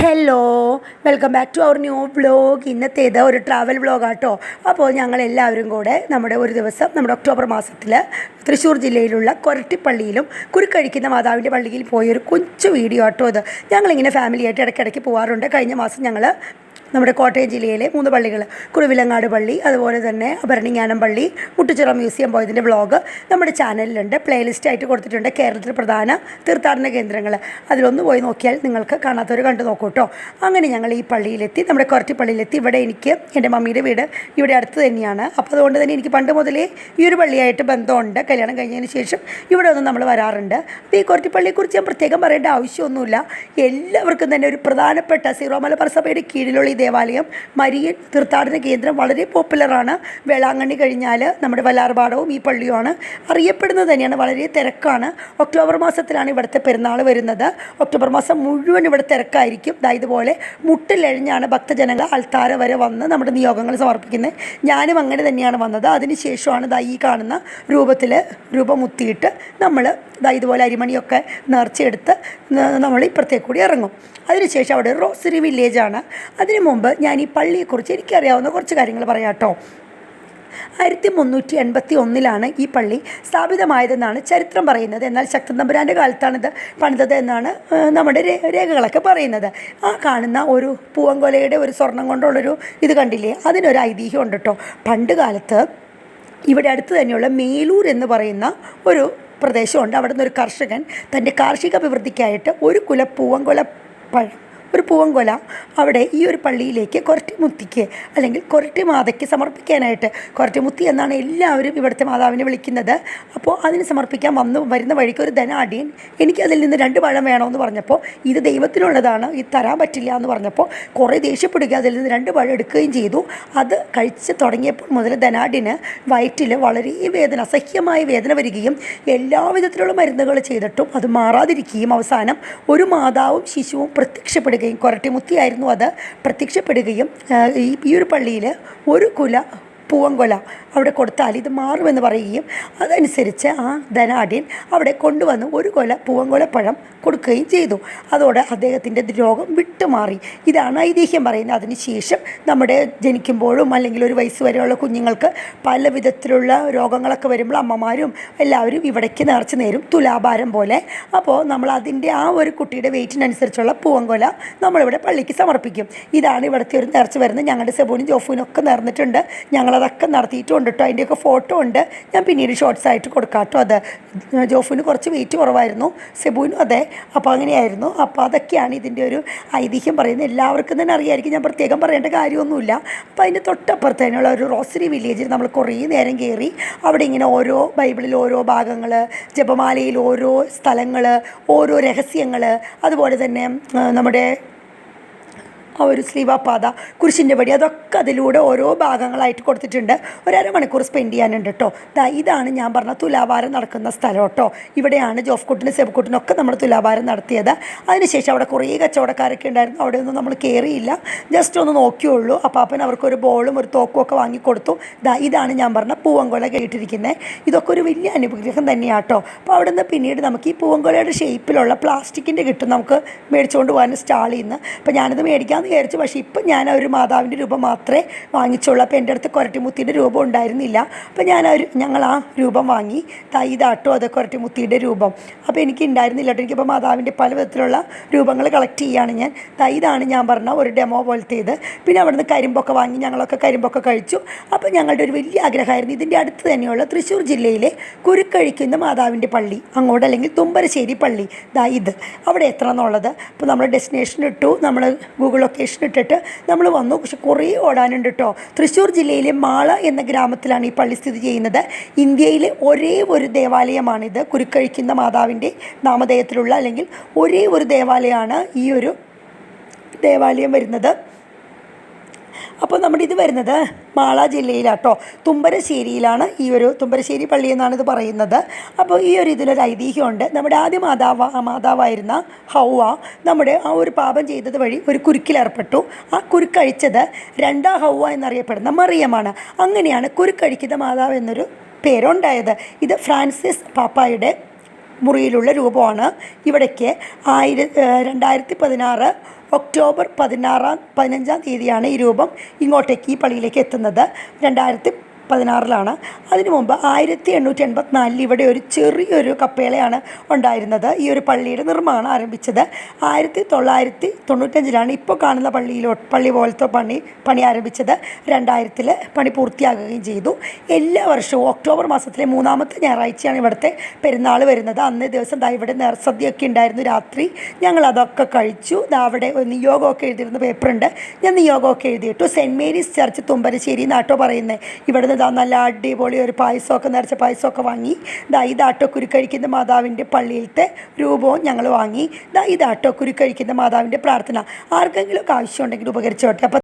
Hello welcome back to our new vlog ഇന്നത്തേത് ഒരു travel വ്ലോഗാട്ടോ അപ്പോൾ ഞങ്ങൾ എല്ലാവരും കൂടെ നമ്മുടെ ഒരു ദിവസം നമ്മുടെ ഒക്ടോബർ മാസത്തിൽ തൃശ്ശൂർ ജില്ലയിലുള്ള കൊരട്ടിപ്പള്ളിയിലും കുരുക്കഴിക്കുന്ന മാതാവിന്റെ പള്ളിയിൽ പോയൊരു കൊച്ചു വീഡിയോ ആട്ടോ ഇത്. ഞങ്ങളിങ്ങനെ ഫാമിലിയായിട്ട് ഇടയ്ക്കിടയ്ക്ക് പോകാറുണ്ട് കഴിഞ്ഞ മാസം ഞങ്ങൾ നമ്മുടെ കോട്ടയം ജില്ലയിലെ മൂന്ന് പള്ളികൾ കുറുവിലങ്ങാട് പള്ളി അതുപോലെ തന്നെ ഭരണിങ്ങാനം പള്ളി മുട്ടുചിറ മ്യൂസിയം പോയതിന്റെ വ്ളോഗ് നമ്മുടെ ചാനലിലുണ്ട്. പ്ലേലിസ്റ്റ് ആയിട്ട് കൊടുത്തിട്ടുണ്ട് കേരളത്തിലെ പ്രധാന തീർത്ഥാടന കേന്ദ്രങ്ങൾ അതിലൊന്ന് പോയി നോക്കിയാൽ നിങ്ങൾക്ക് കാണാത്തവർ കണ്ടു നോക്കൂ കേട്ടോ അങ്ങനെ ഞങ്ങൾ ഈ പള്ളിയിലെത്തി നമ്മുടെ കൊരട്ടി പള്ളിയിലെത്തി. ഇവിടെ എനിക്ക് എന്റെ മമ്മിയുടെ വീട് ഇവിടെ അടുത്ത് തന്നെയാണ്. അപ്പോൾ അതുകൊണ്ട് തന്നെ എനിക്ക് പണ്ട് മുതലേ ഈ ഒരു പള്ളിയായിട്ട് ബന്ധമുണ്ട്. കല്യാണം കഴിഞ്ഞതിന് ശേഷം ഇവിടെ ഒന്ന് നമ്മൾ വരാറുണ്ട്. അപ്പോൾ ഈ കൊരട്ടിപ്പള്ളിയെക്കുറിച്ച് ഞാൻ പ്രത്യേകം പറയേണ്ട ആവശ്യമൊന്നുമില്ല. എല്ലാവർക്കും തന്നെ ഒരു പ്രധാനപ്പെട്ട സീറോ മലബാർ സഭയുടെ കീഴിലുള്ള ദേവാലയം മരിയൻ തീർത്ഥാടന കേന്ദ്രം വളരെ പോപ്പുലറാണ്. വേളാങ്കണ്ണി കഴിഞ്ഞാൽ നമ്മുടെ വല്ലാർപാടവും ഈ പള്ളിയുമാണ്. അറിയപ്പെടുന്നത് തന്നെയാണ് വളരെ തിരക്കാണ്. ഒക്ടോബർ മാസത്തിലാണ് ഇവിടുത്തെ പെരുന്നാൾ വരുന്നത്. ഒക്ടോബർ മാസം മുഴുവൻ ഇവിടെ തിരക്കായിരിക്കും. ഇതുപോലെ മുട്ടിലെഴിഞ്ഞാണ് ഭക്തജനങ്ങൾ അൽത്താര വരെ വന്ന് നമ്മുടെ നിയോഗങ്ങൾ സമർപ്പിക്കുന്നത്. ഞാനും അങ്ങനെ തന്നെയാണ് വന്നത്. അതിനുശേഷമാണ് ദാ ഈ കാണുന്ന രൂപത്തിൽ രൂപമുത്തിയിട്ട് നമ്മൾ ദാ ഇതുപോലെ അരിമണിയൊക്കെ നേർച്ചയെടുത്ത് നമ്മൾ ഇപ്പുറത്തേക്ക് കൂടി ഇറങ്ങും. അതിനുശേഷം അവിടെ റോസറി വില്ലേജാണ്. അതിനു മുമ്പ് ഞാൻ ഈ പള്ളിയെക്കുറിച്ച് എനിക്കറിയാവുന്ന കുറച്ച് കാര്യങ്ങൾ പറയാം കേട്ടോ. ആയിരത്തി മുന്നൂറ്റി എൺപത്തി ഒന്നിലാണ് ഈ പള്ളി സ്ഥാപിതമായതെന്നാണ് ചരിത്രം പറയുന്നത്. എന്നാൽ ശക്തൻ തമ്പുരാന്റെ കാലത്താണിത് പണിതത് എന്നാണ് നമ്മുടെ രേഖകളൊക്കെ പറയുന്നത്. ആ കാണുന്ന ഒരു പൂവങ്കൊലയുടെ ഒരു സ്വർണം കൊണ്ടുള്ളൊരു ഇത് കണ്ടില്ലേ? അതിനൊരു ഐതിഹ്യം ഉണ്ട് കേട്ടോ. പണ്ട് കാലത്ത് ഇവിടെ അടുത്ത് തന്നെയുള്ള മേലൂർ എന്ന് പറയുന്ന ഒരു പ്രദേശമുണ്ട്. അവിടെ നിന്നൊരു കർഷകൻ തന്റെ കാർഷിക അഭിവൃദ്ധിക്കായിട്ട് ഒരു കുല പൂവങ്കൊല പഴം ഒരു പൂവങ്കൊല അവിടെ ഈ ഒരു പള്ളിയിലേക്ക് കൊരട്ടി കൊരട്ടിമുത്തിക്ക് അല്ലെങ്കിൽ കൊരട്ടി മാതയ്ക്ക് സമർപ്പിക്കാനായിട്ട് കൊരട്ടി മുത്തി എന്നാണ് എല്ലാവരും ഇവിടുത്തെ മാതാവിനെ വിളിക്കുന്നത്. അപ്പോൾ അതിന് സമർപ്പിക്കാൻ വന്ന് വരുന്ന വഴിക്ക് ഒരു ധനാടിയൻ എനിക്ക് അതിൽ നിന്ന് രണ്ട് പഴം വേണമെന്ന് പറഞ്ഞപ്പോൾ ഇത് ദൈവത്തിനുള്ളതാണ് ഇത് തരാൻ പറ്റില്ല എന്ന് പറഞ്ഞപ്പോൾ കുറേ ദേഷ്യപ്പെടുക അതിൽ നിന്ന് രണ്ട് പഴം എടുക്കുകയും ചെയ്തു. അത് കഴിച്ച് തുടങ്ങിയപ്പോൾ മുതൽ ധനാടിന് വയറ്റിൽ വളരെ വേദന അസഹ്യമായ വേദന വരികയും എല്ലാവിധത്തിലുള്ള മരുന്നുകൾ ചെയ്തിട്ടും അത് മാറാതിരിക്കുകയും അവസാനം ഒരു മാതാവും ശിശുവും കൊരട്ടിമുത്തിയായിരുന്നു അത്. പ്രത്യക്ഷപ്പെടുകയും ഈ ഈ ഒരു പള്ളിയിൽ ഒരു കുല പൂവങ്കൊല അവിടെ കൊടുത്താൽ ഇത് മാറുമെന്ന് പറയുകയും അതനുസരിച്ച് ആ ധനാഢ്യൻ അവിടെ കൊണ്ടുവന്ന് ഒരു കൊല പൂവങ്കൊല പഴം കൊടുക്കുകയും ചെയ്തു. അതോടെ അദ്ദേഹത്തിന്റെ രോഗം വിട്ടുമാറി. ഇതാണ് ഐതിഹ്യം പറയുന്നത്. അതിനുശേഷം നമ്മുടെ ജനിക്കുമ്പോഴും അല്ലെങ്കിൽ ഒരു വയസ്സ് വരെയുള്ള കുഞ്ഞുങ്ങൾക്ക് പല വിധത്തിലുള്ള രോഗങ്ങളൊക്കെ വരുമ്പോൾ അമ്മമാരും എല്ലാവരും ഇവിടേക്ക് നേർച്ച നേരും. തുലാഭാരം പോലെ. അപ്പോൾ നമ്മൾ അതിന്റെ ആ ഒരു കുട്ടിയുടെ വെയിറ്റിനനുസരിച്ചുള്ള പൂവങ്കൊല നമ്മളിവിടെ പള്ളിക്ക് സമർപ്പിക്കും. ഇതാണ് ഇവിടുത്തെ ഒരു നേർച്ച വരുന്നത്. ഞങ്ങളുടെ സെബൂനും ജോഫൂനും ഒക്കെ നേർന്നിട്ടുണ്ട്. ഞങ്ങളതൊക്കെ നടത്തിയിട്ടുണ്ട് കേട്ടോ. അതിന്റെയൊക്കെ ഫോട്ടോ ഉണ്ട്. ഞാൻ പിന്നീട് ഷോർട്സ് ആയിട്ട് കൊടുക്കാം കേട്ടോ അത് ജോഫിന് കുറച്ച് വെയിറ്റ് കുറവായിരുന്നു. സെബുവിനും അതെ. അപ്പോൾ അങ്ങനെയായിരുന്നു. അപ്പോൾ അതൊക്കെയാണ് ഇതിന്റെ ഒരു ഐതിഹ്യം പറയുന്നത്. എല്ലാവർക്കും തന്നെ അറിയായിരിക്കും. ഞാൻ പ്രത്യേകം പറയേണ്ട കാര്യമൊന്നുമില്ല. അപ്പോൾ അതിന്റെ തൊട്ടപ്പുറത്ത് തന്നെയുള്ള ഒരു റോസറി വില്ലേജിൽ നമ്മൾ കുറേ നേരം കയറി അവിടെ ഇങ്ങനെ ഓരോ ബൈബിളിൽ ഓരോ ഭാഗങ്ങൾ ജപമാലയിൽ ഓരോ സ്ഥലങ്ങൾ ഓരോ രഹസ്യങ്ങൾ അതുപോലെ തന്നെ നമ്മുടെ ആ ഒരു സ്ലീവാപാത കുരിശിന്റെ പടി അതൊക്കെ അതിലൂടെ ഓരോ ഭാഗങ്ങളായിട്ട് കൊടുത്തിട്ടുണ്ട്. ഒരു അരമണിക്കൂർ സ്പെൻഡ് ചെയ്യാനുണ്ട് കേട്ടോ ദാ ഇതാണ് ഞാൻ പറഞ്ഞ തുലാഭാരം നടക്കുന്ന സ്ഥലം കേട്ടോ ഇവിടെയാണ് ജോഫ് കുട്ടിനും സെബ് ഒക്കെ നമ്മൾ തുലാഭാരം നടത്തിയത്. അതിനുശേഷം അവിടെ കുറേ കച്ചവടക്കാരൊക്കെ ഉണ്ടായിരുന്നു. അവിടെ ഒന്നും നമ്മൾ കയറിയില്ല ജസ്റ്റ് ഒന്ന് നോക്കിയുള്ളൂ. അപ്പാപ്പൻ അവർക്കൊരു ബോളും ഒരു തോക്കും ഒക്കെ വാങ്ങിക്കൊടുത്തു ദാ ഇതാണ് ഞാൻ പറഞ്ഞ പൂവങ്കൊല കേട്ടിരിക്കുന്നത് ഇതൊക്കെ ഒരു വലിയ അനുഗ്രഹം തന്നെയാണ് കേട്ടോ അപ്പോൾ അവിടെ നിന്ന് പിന്നീട് നമുക്ക് ഈ പൂവങ്കൊലയുടെ ഷേപ്പിലുള്ള പ്ലാസ്റ്റിക്കിന്റെ കിട്ടും നമുക്ക് മേടിച്ചുകൊണ്ട് പോകാൻ സ്റ്റാളിൽ നിന്ന്. അപ്പോൾ ഞാനത് മേടിക്കാമെന്ന് വിചാരിച്ചു. പക്ഷേ ഇപ്പം ഞാൻ ആ ഒരു മാതാവിന്റെ രൂപം മാത്രമേ വാങ്ങിച്ചുള്ളൂ. അപ്പോൾ എന്റെ അടുത്ത് കൊരട്ടിമുത്തിയുടെ രൂപം ഉണ്ടായിരുന്നില്ല. അപ്പോൾ ഞാൻ ആ ഞങ്ങൾ ആ രൂപം വാങ്ങി. തൈ ഇതാട്ടോ അത് കൊരട്ടിമുത്തിയുടെ രൂപം. അപ്പോൾ എനിക്ക് ഉണ്ടായിരുന്നില്ല കേട്ടോ. എനിക്കിപ്പോൾ മാതാവിന്റെ പല വിധത്തിലുള്ള രൂപങ്ങൾ കളക്ട് ചെയ്യുകയാണ് ഞാൻ. തൈ ഇതാണ് ഞാൻ പറഞ്ഞ ഒരു ഡെമോ പോലത്തെ ഇത് പിന്നെ അവിടുന്ന് കരിമ്പൊക്കെ വാങ്ങി ഞങ്ങളൊക്കെ കരിമ്പൊക്കെ കഴിച്ചു. അപ്പോൾ ഞങ്ങളുടെ ഒരു വലിയ ആഗ്രഹമായിരുന്നു. ഇതിന്റെ അടുത്ത് തന്നെയുള്ള തൃശ്ശൂർ ജില്ലയിലെ കുരുക്കഴിക്കുന്ന മാതാവിന്റെ പള്ളി. അങ്ങോട്ട് അല്ലെങ്കിൽ തുമ്പരശ്ശേരി പള്ളി. ദാ ഇത്. അവിടെ എത്ര എന്നുള്ളത്. അപ്പോൾ നമ്മൾ ഡെസ്റ്റിനേഷൻ ഇട്ടു. നമ്മൾ ഗൂഗിൾ ലൊക്കേഷൻ ഇട്ടിട്ട് നമ്മൾ വന്നു. പക്ഷെ കുറേ ഓടാനുണ്ട് കേട്ടോ തൃശ്ശൂർ ജില്ലയിലെ മാള എന്ന ഗ്രാമത്തിലാണ് ഈ പള്ളി സ്ഥിതി ചെയ്യുന്നത്. ഇന്ത്യയിലെ ഒരേ ഒരു ദേവാലയമാണിത് കുരുക്കഴിക്കുന്ന മാതാവിന്റെ നാമധേയത്തിലുള്ള അല്ലെങ്കിൽ ഒരേ ഒരു ദേവാലയമാണ് ഈ ഒരു ദേവാലയം വരുന്നത്. അപ്പോൾ നമ്മുടെ ഇത് വരുന്നത് മാള ജില്ലയിലാട്ടോ. തുമ്പരശ്ശേരിയിലാണ് ഈ ഒരു തുമ്പരശ്ശേരി പള്ളി എന്നാണ് ഇത് പറയുന്നത്. അപ്പോൾ ഈ ഒരു ഇതിലൊരു ഐതിഹ്യമുണ്ട്. നമ്മുടെ ആദ്യ മാതാവ് മാതാവായിരുന്ന ഹൗവ നമ്മുടെ ആ ഒരു പാപം ചെയ്തത് വഴി ഒരു കുരുക്കിലേർപ്പെട്ടു ആ കുരുക്കഴിച്ചത് രണ്ടാം ഹൗവ എന്നറിയപ്പെടുന്ന മറിയമാണ്. അങ്ങനെയാണ് കുരുക്കഴിക്കുന്ന മാതാവ് എന്നൊരു പേരുണ്ടായത്. ഇത് ഫ്രാൻസിസ് പാപ്പായുടെ മുറിയിലുള്ള രൂപമാണ്. ഇവിടേക്ക് ആയിര രണ്ടായിരത്തി പതിനാറ് ഒക്ടോബർ പതിനാറാം പതിനഞ്ചാം തീയതിയാണ് ഈ രൂപം ഇങ്ങോട്ടേക്ക് ഈ പള്ളിയിലേക്ക് എത്തുന്നത്. രണ്ടായിരത്തി പതിനാറിലാണ്. അതിനു മുമ്പ് ആയിരത്തി എണ്ണൂറ്റി എൺപത്തിനാലിൽ ഇവിടെ ഒരു ചെറിയൊരു കപ്പേളയാണ് ഉണ്ടായിരുന്നത്. ഈ ഒരു പള്ളിയുടെ നിർമ്മാണം ആരംഭിച്ചത് ആയിരത്തി തൊള്ളായിരത്തി തൊണ്ണൂറ്റഞ്ചിലാണ് ഇപ്പോൾ കാണുന്ന പള്ളിയിലോ പള്ളി പോലത്തെ പണി പണി ആരംഭിച്ചത്. രണ്ടായിരത്തിൽ പണി പൂർത്തിയാകുകയും ചെയ്തു. എല്ലാ വർഷവും ഒക്ടോബർ മാസത്തിലെ മൂന്നാമത്തെ ഞായറാഴ്ചയാണ് ഇവിടുത്തെ പെരുന്നാൾ വരുന്നത്. അന്നേ ദിവസം ദാ ഇവിടെ നേർസദ്യയൊക്കെ ഉണ്ടായിരുന്നു. രാത്രി ഞങ്ങൾ അതൊക്കെ കഴിച്ചു. ദാ അവിടെ നിയോഗമൊക്കെ എഴുതിയിരുന്ന പേപ്പറുണ്ട് ഞാൻ നിയോഗമൊക്കെ എഴുതിയിട്ടു. സെന്റ് മേരീസ് ചർച്ച് തുമ്പരശ്ശേരി നാട്ടോ പറയുന്നത് ഇവിടുന്ന് ദാ നല്ല അടിപൊളി ഒരു പായസമൊക്കെ നിറച്ച പായസമൊക്കെ വാങ്ങി. ദാ ഇതാട്ടോ കഴിക്കുന്ന മാതാവിന്റെ പള്ളിയിലത്തെ രൂപവും ഞങ്ങൾ വാങ്ങി. ദാ ഇതാട്ടോ കഴിക്കുന്ന മാതാവിന്റെ പ്രാർത്ഥന. ആർക്കെങ്കിലും ഒക്കെ ആവശ്യമുണ്ടെങ്കിൽ ഉപകരിച്ചോട്ടെ. അപ്പം